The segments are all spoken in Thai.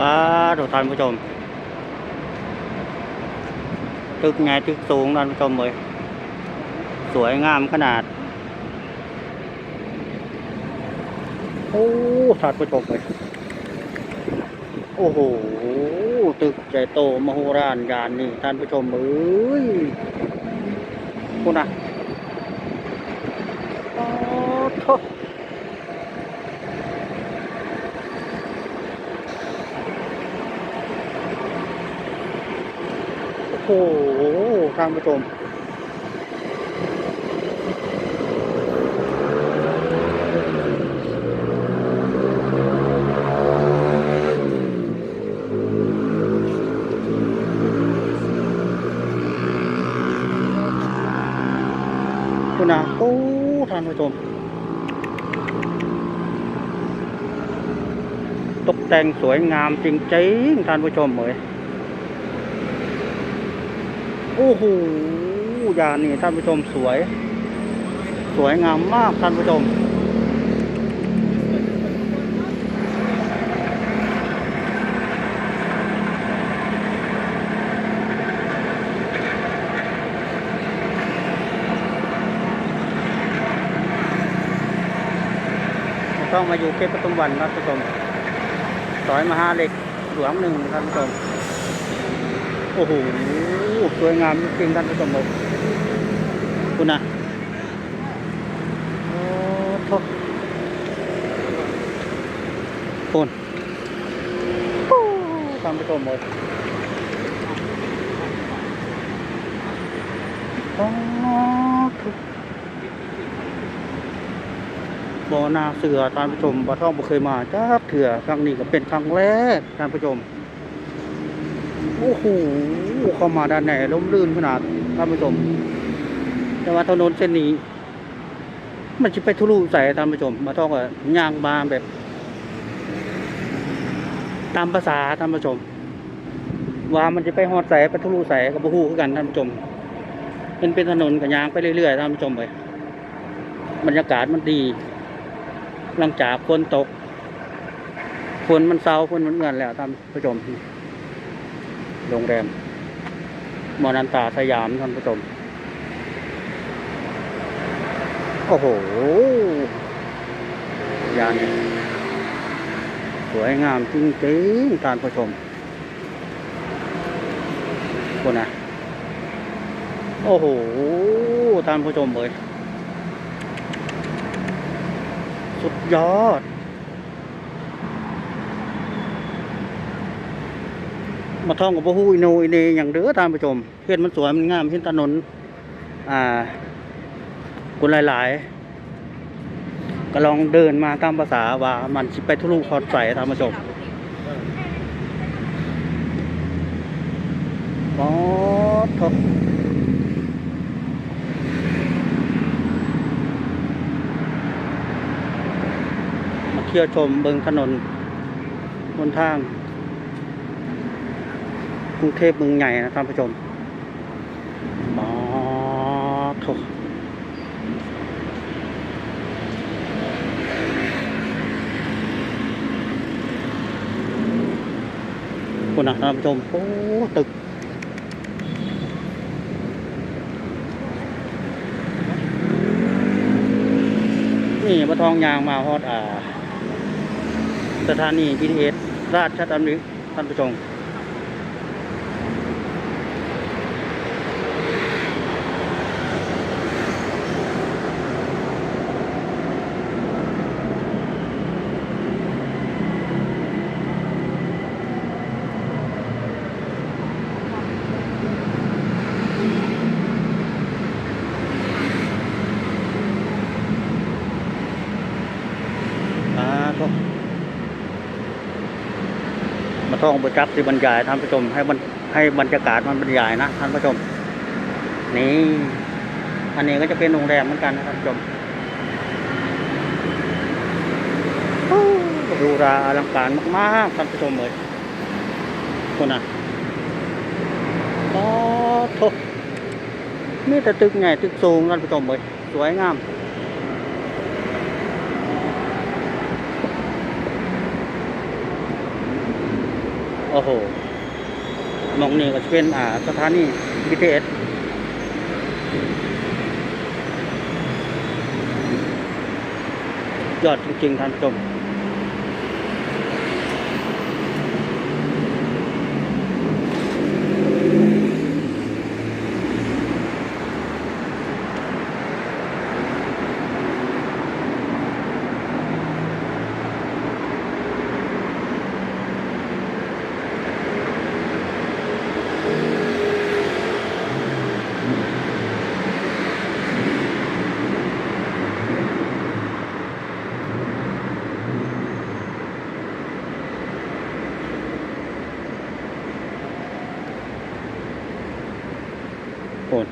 ป้าทุกท่านผู้ชม ตึกไงตึกสูงท่านผู้ชมเลยสวยงามขนาด โอ้ท่านผู้ชมเลยโอ้โห ตึกใหญ่โตมโหฬารยานนี่ท่านผู้ชมเอ้ยคุณนะโอ้โถโอ้โหท่านผู้ชมคุณนะโอ้ท่านผู้ชมตกแต่งสวยงามจริงๆท่านผู้ชมเหมย โอ้โหยานนี่ท่านผู้ชมสวย สวยงามมากท่านผู้ชมต้องมาอยู่เขตปทุมวันครับท่านผู้ชมซอยมหาเหล็กหลวงหนึ่งท่านผู้ชม โอ้โหสวยงามจริงๆท่านผู้ชมเลยคุณนะโอ้โหคุณโอ้ท่านผู้ชมเลยโอ้ทุกบ่อนาเสือท่านผู้ชมบ่อท่องบ่เคยมาจ้าเถื่อครั้งนี้ก็เป็นครั้งแรกท่านผู้ชม โอ้โหเข้ามาด้านในล้มลื่นขนาดท่านผู้ชม แต่ว่าถนนเส้นนี้ มันจะไปทุลุใส่ท่านผู้ชม มาท่องก็ย่างมาแบบ ตามภาษาท่านผู้ชม ว่ามันจะไปฮอดใส่ไปทุลุใส่กับบ่ฮู้คือกันท่านผู้ชมเป็นเป็นถนนกับยางไปเรื่อยๆท่านผู้ชมเลยบรรยากาศมันดี หลังจากฝนตกฝนมันเศร้าฝนมันเงื่อนแล้วท่านผู้ชม โรงแรมมอนันตาสยามท่านผู้ชม โอ้โห ยานสวยงามจริงๆท่านผู้ชมคนนะโอ้โหท่านผู้ชมเลยสุดยอด มาท่องกับพวกฮู้อิโนอิเนอย่างเด้อท่านผู้ชมเห็นมันสวยมันงามเห็นถนน อ่าคนหลาย ๆ ก็ลองเดินมาตามภาษาว่ามันสิไปทุลุคอดใส่ท่านผู้ชมอ๋อทบมาเที่ยวชมเบิงถนนบนทาง กรุงเทพเมืองใหญ่นะท่านผู้ชมอ๋อโถคุณนะท่านผู้ชมโอ้ตึกนี่ปะทองยางมาฮอดอ่าสถานี BTS ราชดำเนินท่านผู้ชม ท่องบรจักที่บรรยายท่านผู้ชมให้บรรให้บรรยากาศมันบรรยายนะท่านผู้ชม นี่อันนี้ก็จะเป็นโรงแรมเหมือนกันนะท่านผู้ชมดูราอลังการมากๆท่านผู้ชมเลยคนน่ะโอ้โถมีแต่ตึกใหญ่ตึกสูงท่านผู้ชมเลยสวยงาม โอ้โหมองนี่ก็จะเป็นอ่าสถานี BTS ยอดจริงๆท่านผู้ชม โอน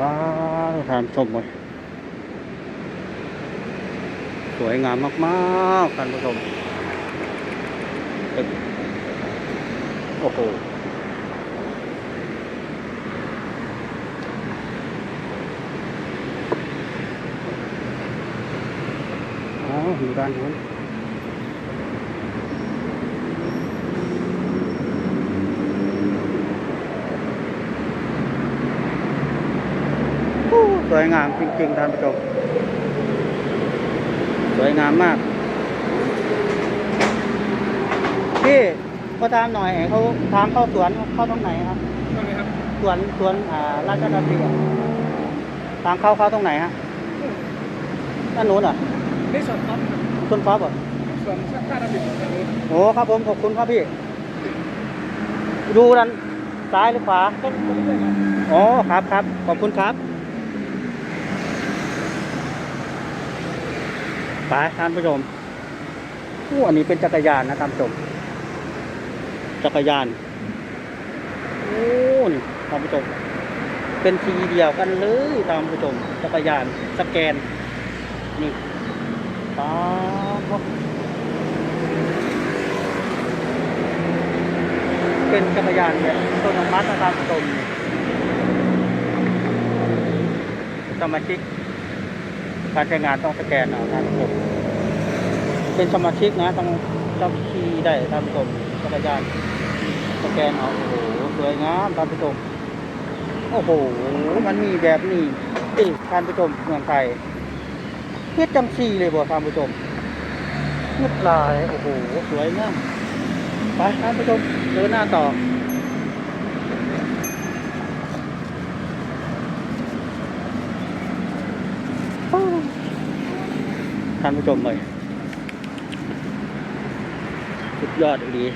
ว้าวทานชมเลยสวยงามมากๆท่านผู้ชมเอ๊ะโอ้โหอ๋ออยู่ด้านนู้น วยงามจริงๆท่านผู้ชมสวยงามมากพี่ก็ตามหน่อยเขาทางเข้าสวนเข้าตรงไหนครับตรงนี้ครับสวนสวนอ่าราชดำเนินทางเข้าเข้าตรงไหนฮะด้านนู้นเหรอะนี่ส่วนท็อปครับต้นฟ้าบ่ส่วนค่าระเบียบตรงนี้โอ้ครับผมขอบคุณครับพี่ ดูด้านซ้ายหรือขวาต้นตรงนี้เลยครับอ๋อครับครับขอบคุณครับ ไปท่านผู้ชมอู้อันนี้เป็นจักรยานนะท่านผู้ชม จักรยานโอ้นี่ท่านผู้ชม เป็นทีเดียวกันเลยท่านผู้ชม จักรยานสแกน นี่ป๊าบเป็นจักรยานแบบต้นมัดนะท่านผู้ชมสมาชิก การใช้งานต้องสแกนเอาท่านผู้ชมเป็นสมาชิกนะต้องต้องขี่ได้ท่านผู้ชมจักรยานสแกนเอาโอ้โหสวยงามท่านผู้ชมโอ้โหมันมีแบบนี้ดิท่านผู้ชมเมืองไทยเฮ็ดจังซีเลยบ่ท่านผู้ชมเงียบลายโอ้โหสวยงามไปท่านผู้ชมเดินหน้าต่อ ท่านผู้ชมเลยสุดยอดดี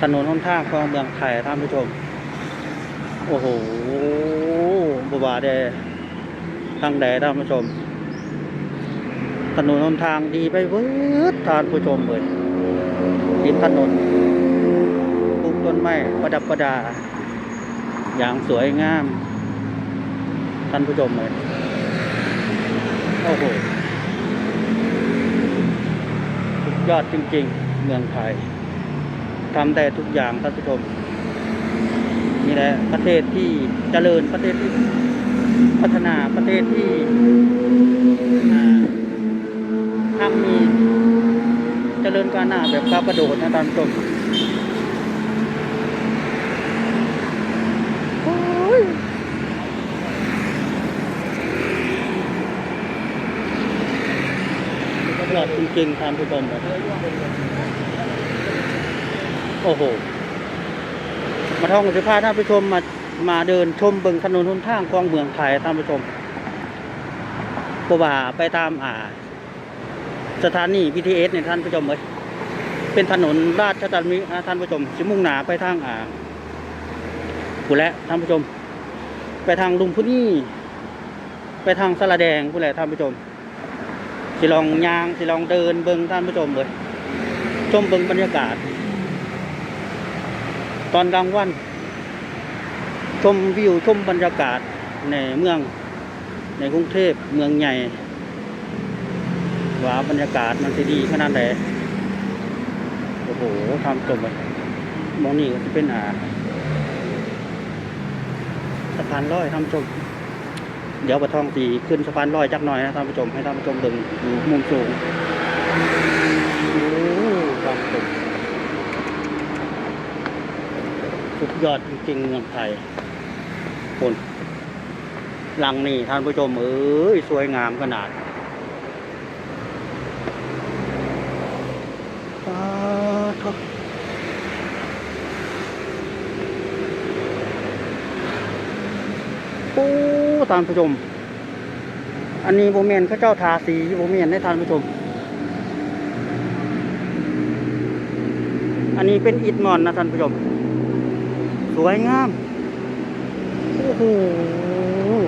ถนนหนทางของเมืองไทยท่านผู้ชม โอ้โหบวาเดทางแดท่านผู้ชม ถนนหนทางดีไปเวิร์ดท่านผู้ชมเลยริมถนนปลูกต้นไม้ประดับประดา อย่างสวยงาม ท่านผู้ชมเลยโอ้โห สุด ยอดจริงๆ เมืองไทยทำได้ทุกอย่างท่านผู้ชมนี่แหละประเทศที่เจริญประเทศที่พัฒนาประเทศที่อ่าทำมีเจริญก้าวหน้าแบบก้าวกระโดดนะท่านผู้ชม โอ้ยสุดยอดจริงๆท่านผู้ชมโอ้โห มาท่องสิพาท่านผู้ชมมามาเดินชมเบิงถนนหนทางของเมืองไทยท่านผู้ชมเพระว่าไปตามอ่า สถานี BTS เนี่ยท่านผู้ชมเลยเป็นถนนราชดำเนินท่านผู้ชมสิมุ่งหนาไปทางอ่าผู้และท่านผู้ชม ไปทางลุมพุนี่ไปทางสระแดงผู้แหละท่านผู้ชม สิลองยางสิลองเดินเบิ่งท่านผู้ชมเลยชมเบิ่งบรรยากาศ ตอนกลางวัน ชมวิวชมบรรยากาศในเมืองในกรุงเทพเมืองใหญ่ว่าบรรยากาศมันจะดีขนาดไหนโอ้โหทำจมเลยมองนี่ก็จะเป็นอ่าสะพานลอยท่านผู้ชม เดี๋ยวปะท่องตีขึ้นสะพานลอยจักหน่อยนะท่านผู้ชมให้ท่านผู้ชมดินอยู่มุมสูงโอ้ท่านผู้ชมสุดยอดจริงๆเมืองไทยคนหลังนี่ท่านผู้ชมเอ้ยสวยงามขนาดปา้ท่านผู้ชม อันนี้โบเมนเขาเจ้าทาสีโบเมนให้ท่านผู้ชม อันนี้เป็นอิฐมอนนะท่านผู้ชม สวยงาม โอ้โห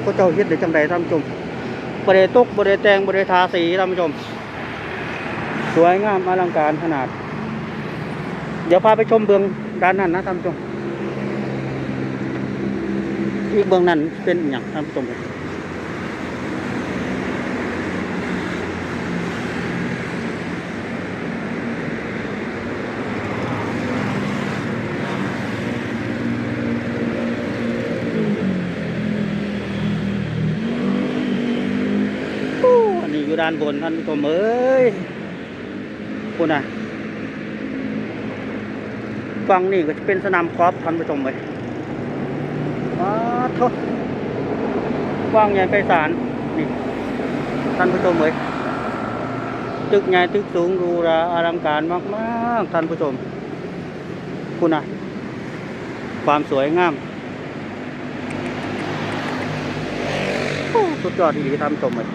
เขาเจ้าเฮ็ดได้จังใดท่านผู้ชมบริตกบริแตงบริทาสีท่านผู้ชม สวยงามอลังการขนาด เดี๋ยวพาไปชมเบืองด้านนั้นนะท่านผู้ชม อีกเบื้องนั้นเป็นอย่างท่านผู้ชมโอ้อันนี้อยู่ด้านบนท่านผู้ชมเอ้ยคุณอะฝั่งนี่ก็จะเป็นสนามกอล์ฟท่านผู้ชมเลย กว้างใหญ่ไพศาลนี่ท่านผู้ชมเลยตึกใหญ่ตึกสูงรูราอลังการมากๆท่านผู้ชม คุณอะความสวยงามโอ้สุดยอดดีท่านผู้ชมเลย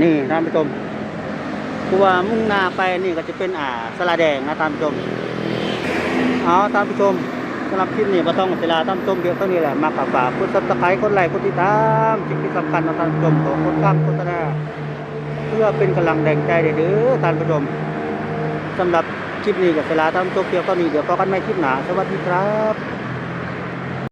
นี่ท่านผู้ชมคือว่ามุ่งหน้าไปนี่ก็จะเป็นอ่าสลาแดงนะท่านผู้ชม เอาท่านผู้ชมสำหรับคลิปนี้ก็ต้องเวลาท่านผู้ชมเดียวเท่านี้แหละมาฝากฝากกดซับสไครต์กดไลค์กดติดตามสิ่งที่สำคัญนะท่านผู้ชมของคนข้ามโฆษณาเพื่อเป็นกำลังแรงใจเด้อท่านผู้ชมสำหรับคลิปนี้ก็เวลาท่านผู้ชมเดียวเท่านี้เดี๋ยวพบกันใหม่คลิปหน้าสวัสดีครับ